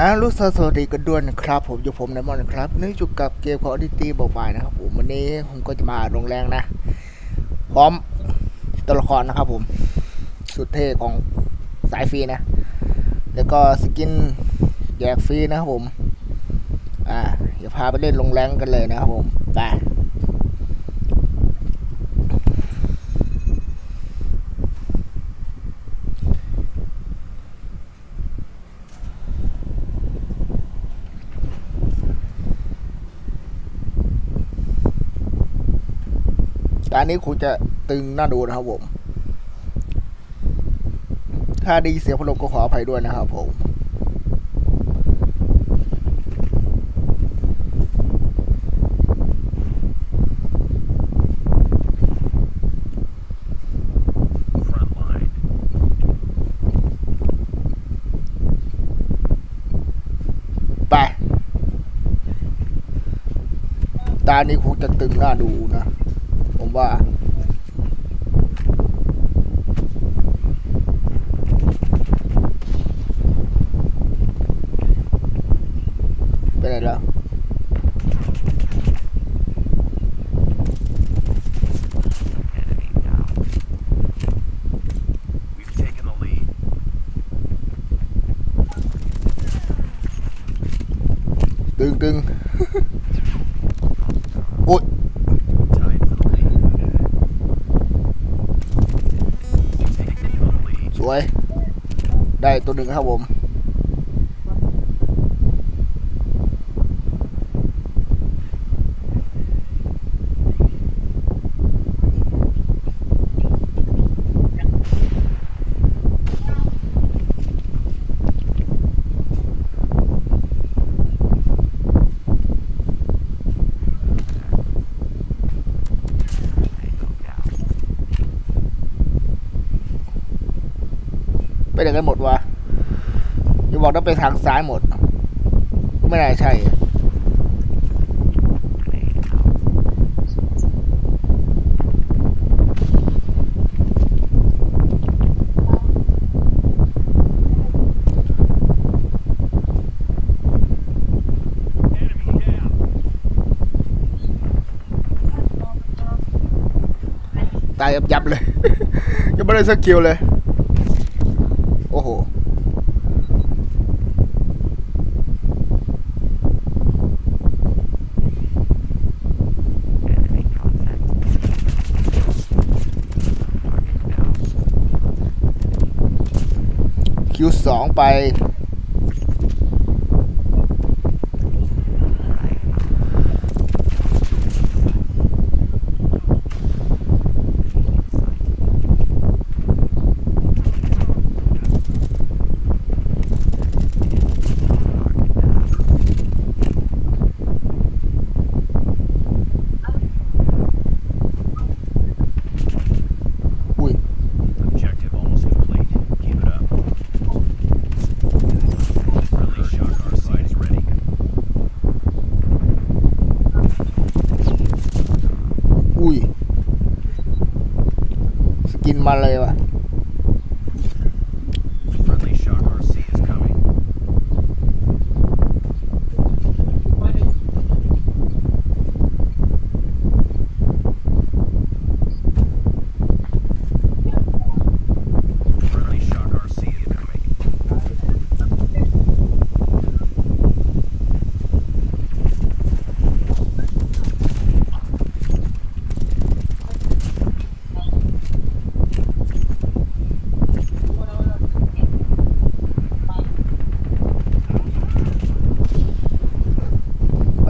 อ่ารู้สวัสดีกันด้วยนะครับ ผมอยู่ผมไดมอนนะครับนี่อยู่กับเกมของดิตี้บอกไปนะครับผมวันนี้ผมก็จะมาลงแรงนะ พร้อมตัวละครนะครับผม สุดเท่ของสายฟรีนะ แล้วก็สกินแยกฟรีนะครับผม อ่า เดี๋ยวพาไปเล่นลงแรงกันเลยนะครับผมไป การนี้คงจะตึงน่าดูนะครับผม ถ้าดีเสียงพลมก็ขออภัยด้วยนะครับผมตานี้คงจะตึงน่าดูนะ ผมว่า ไปไหนแล้ว Enemy down. We've taken the lead. ตึงตึง โอ้ย Tied for the lead. Taking the lead. ส วย ได้ตัวหนึ่งครับผม ไปไหนกันหมดวะอย่าบอกว่าไปทางซ้ายหมด ก็ไม่น่าใช่ตายยับยับเลย ยังไม่ได้สกิลเลย Q2 ไป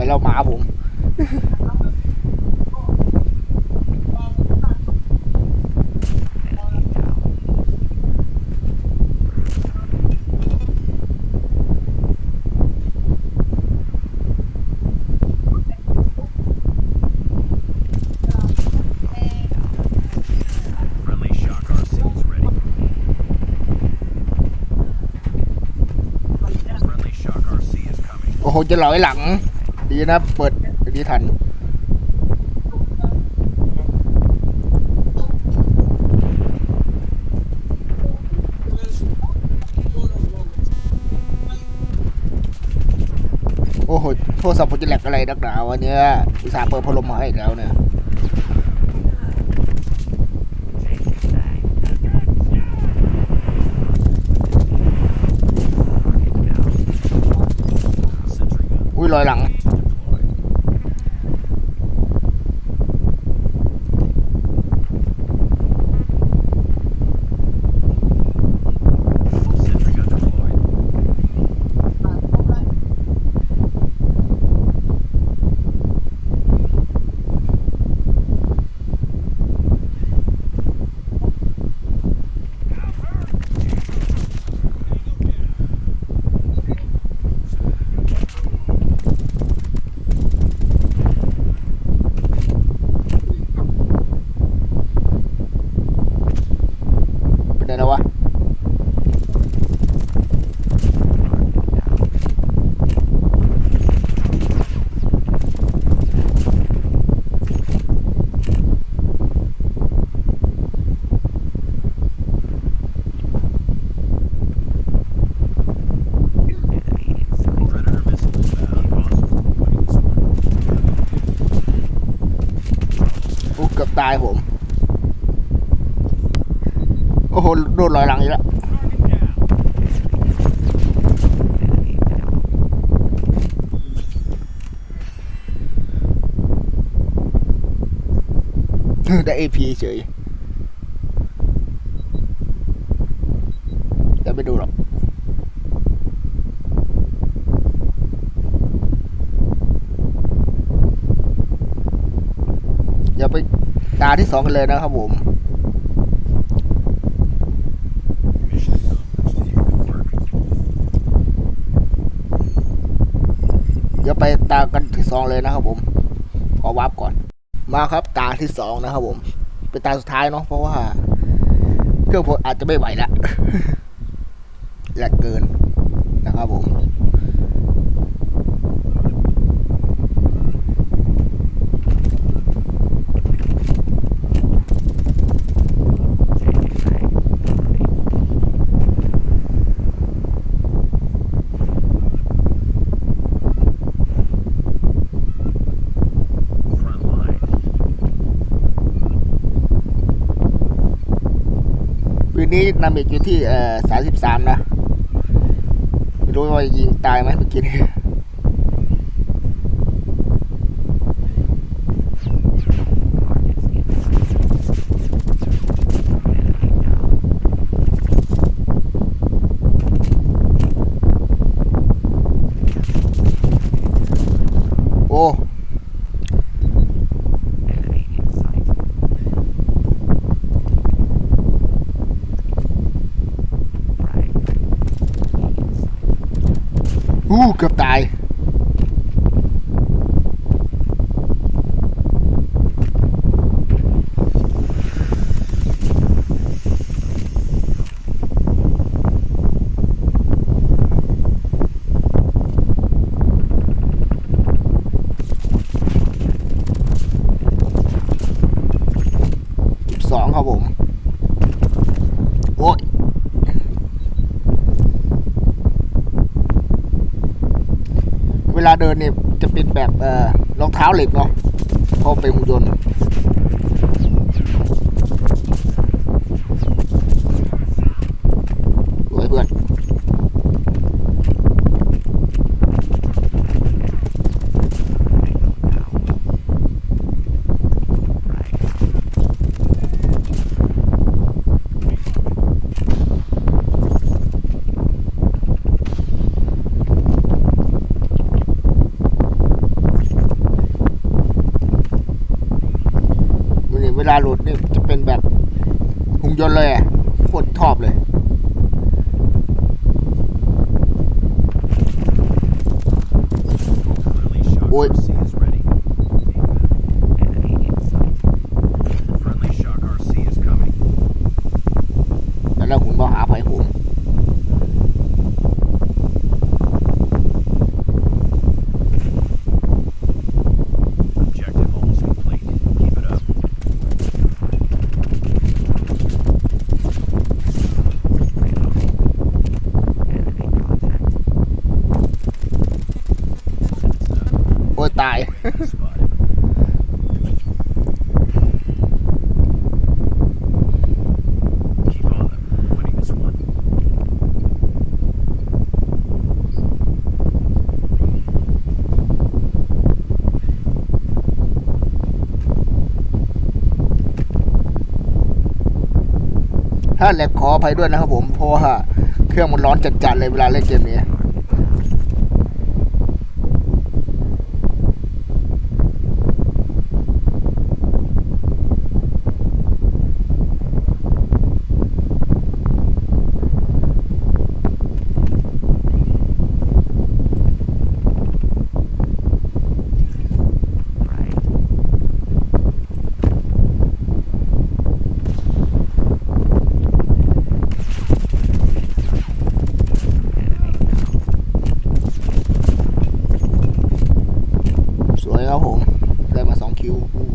ไปแล้วหมาผม Enemy down. 'Friendly shock RC is ready. 'Friendly shock RC is coming. โอ้โหจะหลอยหลัง ดีนะ เปิดดีทัน โอ้โห โทรศัพท์ผมจะแหลกอะไรนักหนาวะเนี่ยอุตส่าห์เปิดพัดลมมาให้แล้วเนี่ย Sentry gun อุ้ยลอยหลัง deployed. Sentry gun deployed. เป็นไงแล้ววะ Predator missile inbound. Winning this one. อู้เกือบตายผม โอ้โห โดนลอยหลังอีกแล้วได้เอพีเฉยแต่ไม่ดูหรอกอย่าไปตาที่สองกันเลยนะครับผม Mission accomplished. Good work. เดี๋ยวไปตากันที่สองเลยนะครับผมขอวับก่อน มาครับตาที่สองนะครับผม เป็นตาสุดท้ายเนาะเพราะว่า เครื่องผลอาจจะไม่ไหวแล้วแหลกเกินนะครับผม ปีนี้นามิกอยู่ที่เอ่อสามสิบสามนะ ไม่รู้ว่ายิงตายไหมเมื่อกี้นี้ โอ้ อู้เกือบตาย สิบสองครับผม โอ้ย เวลาเดินเนี่ยจะเป็นแบบเอ่อ รองเท้าเหล็กเนาะเพราะเป็นหุ่นยนต์สวยเพื่อน วันนี้เว ลาหลุดนี่จะเป็นแบบหุ่นยนต์เลยอะโคตชอบเลย โอ้ยแล้วหุ่นมาหาไผ่หุ่นาแหลกขออภัยด้วยนะครับผมเพราะว่าเครื่องมันร้อนจัดๆเลยเวลาเล่นเกมนี้ สวยครับผม ได้มาสองคิวอู้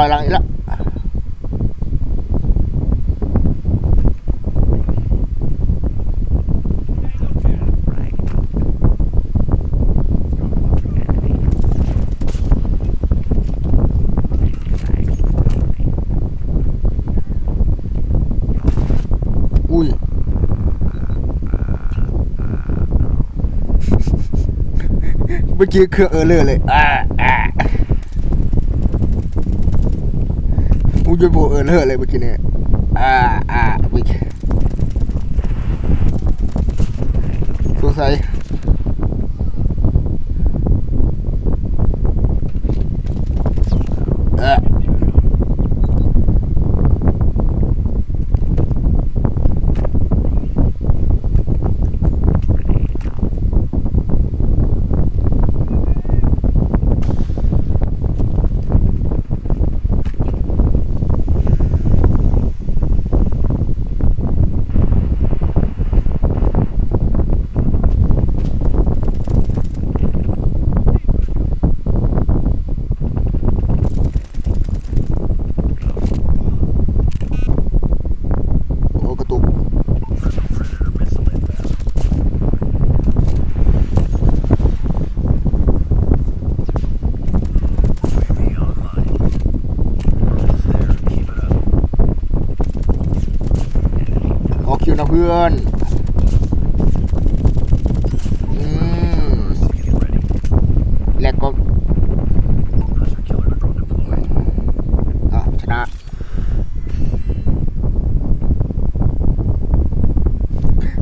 โดนลอยหลังอีกแล้ว อุ้ย เมื่อกี้เครื่องเออร์เลอร์เลย อ่าอ่าอุ้ย จนโบเอินเลอร์เลยเมื่อกี้เนี่ยอ่าอ่าเมื่อกี้สงสัยเออ โอ้กระตุก Predator missile inbound. UAV online. Almost there. Keep it up. ออกคิวนะเพื่อนอืมแลกก็ Hunter killer drone deployed. อะชนะ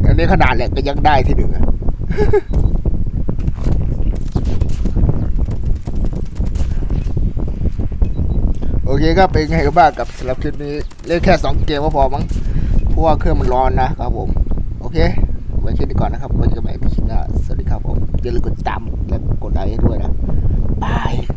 อันนี้ขนาดแหลกก็ยังได้ที่หนึ่งอะโอเคก็เป็นไงกันบ้างกับสำหรับคลิปนี้ เล่นแค่ 2 เกมก็พอมั้ง ราะว่าเครื่องมันร้อนนะครับผม โอเคไว้เช่นนี้ก่อนนะครับไว้เจอกันใหม่ในคลิปหน้าสวัสดีครับผมอย่าลืมกดตามและกดไลค์ด้วยนะบาย